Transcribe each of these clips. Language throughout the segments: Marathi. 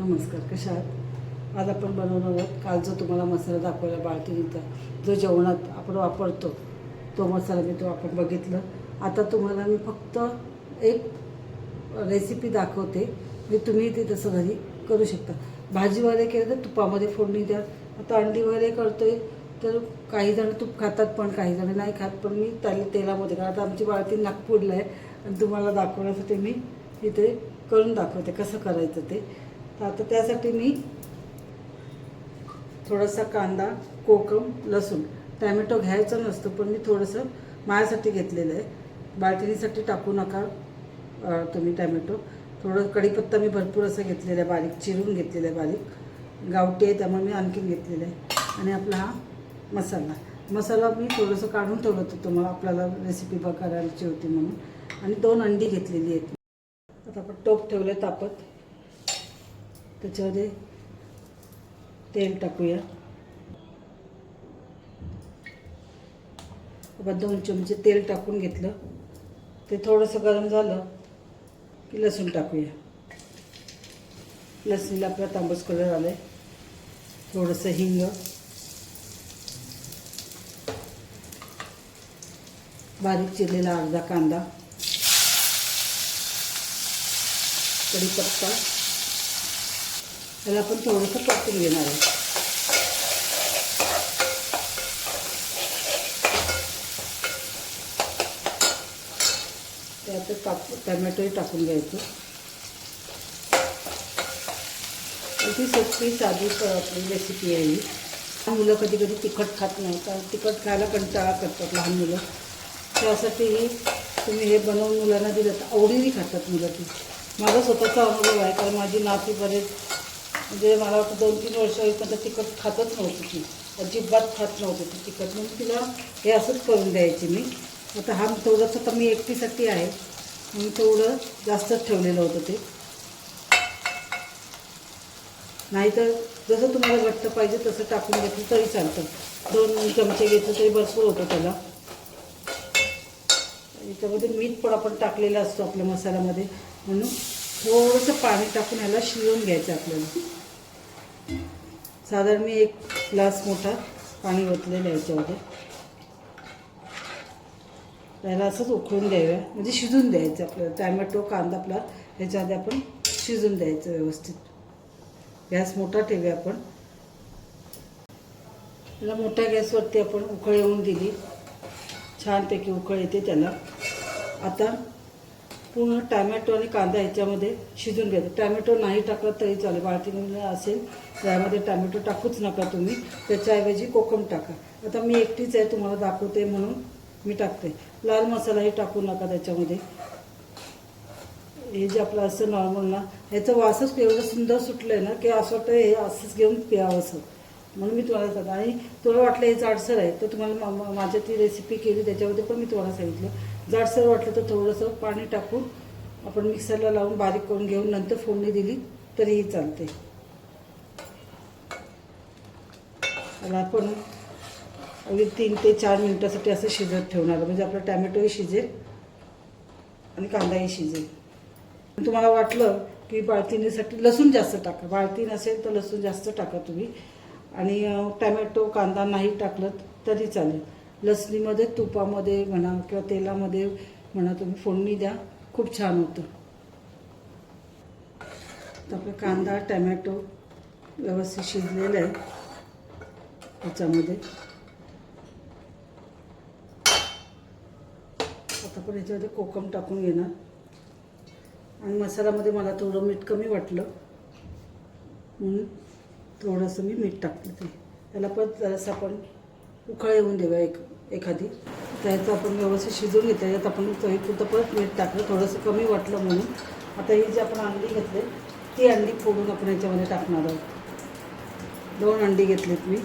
नमस्कार कशा आहात? आज आपण बनवणार आहोत काल जो तुम्हाला मसाला दाखवला बाळतीनीचा जो जेवणात आपण वापरतो तो मसाला मी तो आपण बघितलं. आता तुम्हाला मी फक्त एक रेसिपी दाखवते. मी तुम्ही ते तसं घरी करू शकता. भाजी वगैरे केलं तर तुपामध्ये फोडणी द्या. आता अंडी वगैरे आहे तर काही जण तूप खातात पण काही जण नाही खात. पण मी त्याला तेलामध्ये कारण आता आमची बाळती नागपूरला आहे. आणि तुम्हाला दाखवण्यासाठी मी इथे करून दाखवते कसं करायचं ते. आता त्यासाठी मी थोडासा कांदा कोकम लसूण टॅमॅटो घ्यायचं नसतं पण मी थोडंसं माझ्यासाठी घेतलेलं आहे. बालटिनीसाठी टाकू नका तुम्ही टॅमॅटो. थोडं कढीपत्ता मी भरपूर असं घेतलेलं आहे बारीक चिरून घेतलेलं आहे बारीक. गावठी आहे त्यामुळे मी आणखीन घेतलेलं आहे. आणि आपला हा मसाला. मसाला मी थोडंसं काढून ठेवलं होतं तुम्हाला आपल्याला रेसिपी बघ करायची होती म्हणून. आणि दोन अंडी घेतलेली आहेत. आता आपण टोप ठेवले तापत. त्याच्यामध्ये तेल टाकूया. बाबा दोन चमचे तेल टाकून घेतलं. ते थोडंसं गरम झालं की लसूण टाकूया. लसणीला आपला तांबूस कलर आलाय. थोडंसं हिंग. बारीक चिरलेला अर्धा कांदा. कढीपत्ता. त्याला आपण थोडंसं परतून घेणार आहे. त्यात टाक टमॅटोही टाकून घ्यायचं. अगदी सोपी साधी आपली रेसिपी आहे ही. लहान मुलं कधी कधी तिखट खात नाही कारण तिखट खायला कंटाळा करतात लहान मुलं. त्यासाठीही तुम्ही हे बनवून मुलांना दिलं तर आवडीने खातात मुलं ती. माझा स्वतःचा अनुभव आहे कारण माझी नाती बरेच म्हणजे मला वाटतं दोन तीन वर्ष होईपर्यंत तिखट खातच नव्हती ती. अजिबात खात नव्हती ती तिखट. म्हणून तिला हे असंच करून द्यायची मी. आता हा थोडंसं कमी एकटीसाठी आहे. म्हणून तेवढं जास्तच ठेवलेलं होतं ते. नाहीतर जसं तुम्हाला वाटतं पाहिजे तसं टाकून घेतलं तरी चालतं. दोन चमचे घेतलं तरी भरपूर होतं त्याला. याच्यामध्ये मीठ पण आपण टाकलेलं असतो आपल्या मसाल्यामध्ये. म्हणून थोडंसं पाणी टाकून ह्याला शिजवून घ्यायचं आपल्याला. साधारण मी एक ग्लास मोठा पाणी ओतलेलं आहे याच्यामध्ये. त्याला असंच उकळून द्याव्या म्हणजे शिजून द्यायचं आपल्याला टॅमॅटो कांदा आपला ह्याच्यामध्ये आपण शिजून द्यायचं व्यवस्थित. गॅस मोठा ठेवूया आपण. त्याला मोठ्या गॅसवरती आपण उकळ येऊन दिली. छानपैकी उकळ येते त्याला. आता पूर्ण टॅमॅटो आणि कांदा ह्याच्यामध्ये शिजून घ्यायचं. टॅमॅटो नाही टाकलं तरी चालेल. बाळतीने असेल त्यामध्ये टॅमॅटो टाकूच नका तुम्ही. त्याच्याऐवजी कोकम टाका. आता मी एकटीच आहे तुम्हाला दाखवते म्हणून मी टाकते. लाल मसालाही टाकू नका त्याच्यामध्ये. हे जे आपलं असं नॉर्मल ना ह्याचं वासच एवढं सुंदर सुटलं आहे ना की असं वाटतं हे असंच घेऊन प्यावं असं. म्हणून मी तुम्हाला सांगतो. आणि तुला वाटलं हे जाडसर आहे तर तुम्हाला मा- माझ्या ती रेसिपी केली त्याच्यामध्ये पण मी तुम्हाला सांगितलं. जाडसर वाटलं तर थोडंसं पाणी टाकून आपण मिक्सरला लावून बारीक करून घेऊन नंतर फोडणी दिली तरीही चालते त्याला आपण अगदी तीन ते चार मिनटासाठी असं शिजत ठेवणार म्हणजे आपला टॅमॅटोही शिजेल आणि कांदाही शिजेल. तुम्हाला वाटलं की बाळतिनीसाठी लसूण जास्त टाका. बाळतीन असेल तर लसूण जास्त टाका तुम्ही. आणि टॅमॅटो कांदा नाही टाकलं तरी चालेल. लसणीमध्ये तुपामध्ये म्हणा किंवा तेलामध्ये म्हणा तुम्ही फोडणी द्या. खूप छान होतं. तर आपला कांदा टॅमॅटो व्यवस्थित शिजलेलं आहे. ह्याच्यामध्ये आता पण ह्याच्यामध्ये कोकम टाकून घेणार. आणि मसाल्यामध्ये मला थोडं मीठ कमी वाटलं. म्हणून थोडंसं मी मीठ टाकलं ते. त्याला परत जरासं आपण उकळ येऊन देऊया एक एखादी. त्याचं आपण व्यवस्थित शिजवून घेतो यात आपण चवीपुरतं परत मीठ टाकलं. थोडंसं कमी वाटलं म्हणून. आता ही जी आपण अंडी घेतली ती अंडी फोडून आपण याच्यामध्ये टाकणार आहोत. दोन अंडी घेतलीत मी.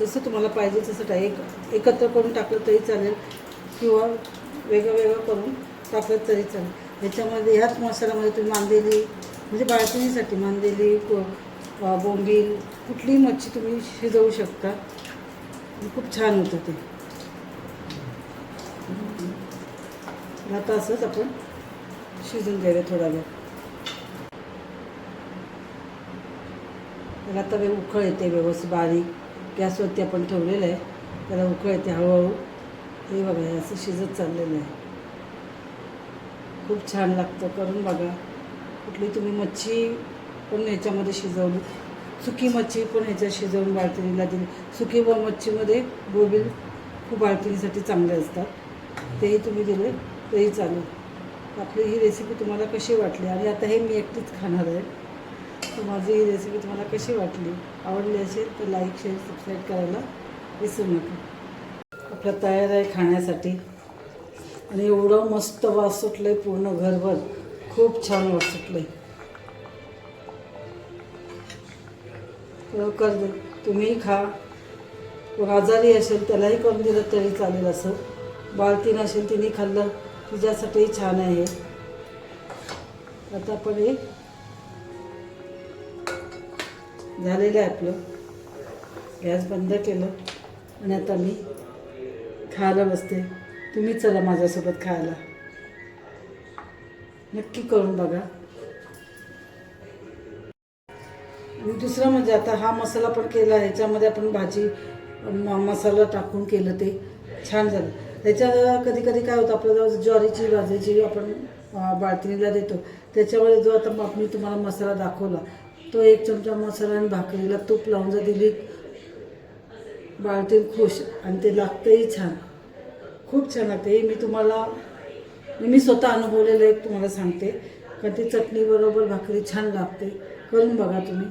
जसं तुम्हाला पाहिजे तसं टा एक एकत्र करून टाकलं तरी चालेल. किंवा वेगळं वेगळं करून टाकलं तरी चालेल. ह्याच्यामध्ये ह्याच मसाल्यामध्ये तुम्ही मांदेली म्हणजे बाळकिणीसाठी मांदेली को- बोंबील कुठलीही मच्छी तुम्ही शिजवू शकता. खूप छान होतं ते. आता असंच आपण शिजून द्यायला थोडा वेळ. त्याला आता वेळ उखळ येते व्यवस्थित बारीक. गॅसवरती आपण ठेवलेलं आहे. त्याला उकळ येते हळूहळू. हे बघा हे असं शिजत चाललेलं आहे. खूप छान लागतं करून बघा. कुठली तुम्ही मच्छी पण ह्याच्यामध्ये शिजवली. सुकी मच्छी पण ह्याच्यात शिजवून बाळतिणीला दिली. सुकी व मच्छीमध्ये बोबील खूप बाळतिणीसाठी चांगले असतात. तेही तुम्ही दिले तेही चालेल. आपली ही रेसिपी तुम्हाला कशी वाटली? आणि आता हे मी एकटीच खाणार आहे. तर माझी ही रेसिपी तुम्हाला कशी वाटली? आवडली असेल तर लाईक शेअर सबस्क्राईब करायला विसरू नका. आपलं तयार आहे खाण्यासाठी. आणि एवढं मस्त वास सुटलं आहे पूर्ण घरभर. खूप छान वास सुटलं आहे कर दे. तुम्हीही खा. कोण आजारी असेल त्यालाही करून दिलं तरी चालेल असं. बाळतीन असेल तिने खाल्लं. तिच्यासाठीही छान आहे आता आपण हे झालेलं आहे आपलं. गॅस बंद केलं आणि आता मी खायला बसते. तुम्ही चला माझ्यासोबत खायला. नक्की करून बघा. आणि दुसरं म्हणजे आता हा मसाला पण केला ह्याच्यामध्ये आपण भाजी मसाला टाकून केलं ते. छान झालं. त्याच्या कधी कधी काय होतं आपल्याला ज्वारीची बाजरीची आपण बाळतिणीला देतो. त्याच्यामध्ये जो आता मी तुम्हाला मसाला दाखवला तो एक चमचा मसाला आणि भाकरीला तूप लावून जर दिली बाळतील खुश आणि ते लागतंही छान. खूप छान लागते मी तुम्हाला मी स्वतः अनुभवलेलं एक तुम्हाला सांगते. कारण ती चटणीबरोबर भाकरी छान लागते. करून बघा तुम्ही.